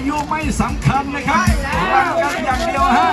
ายุไม่สำคัญนะครับรักกันอย่างเดียวฮะ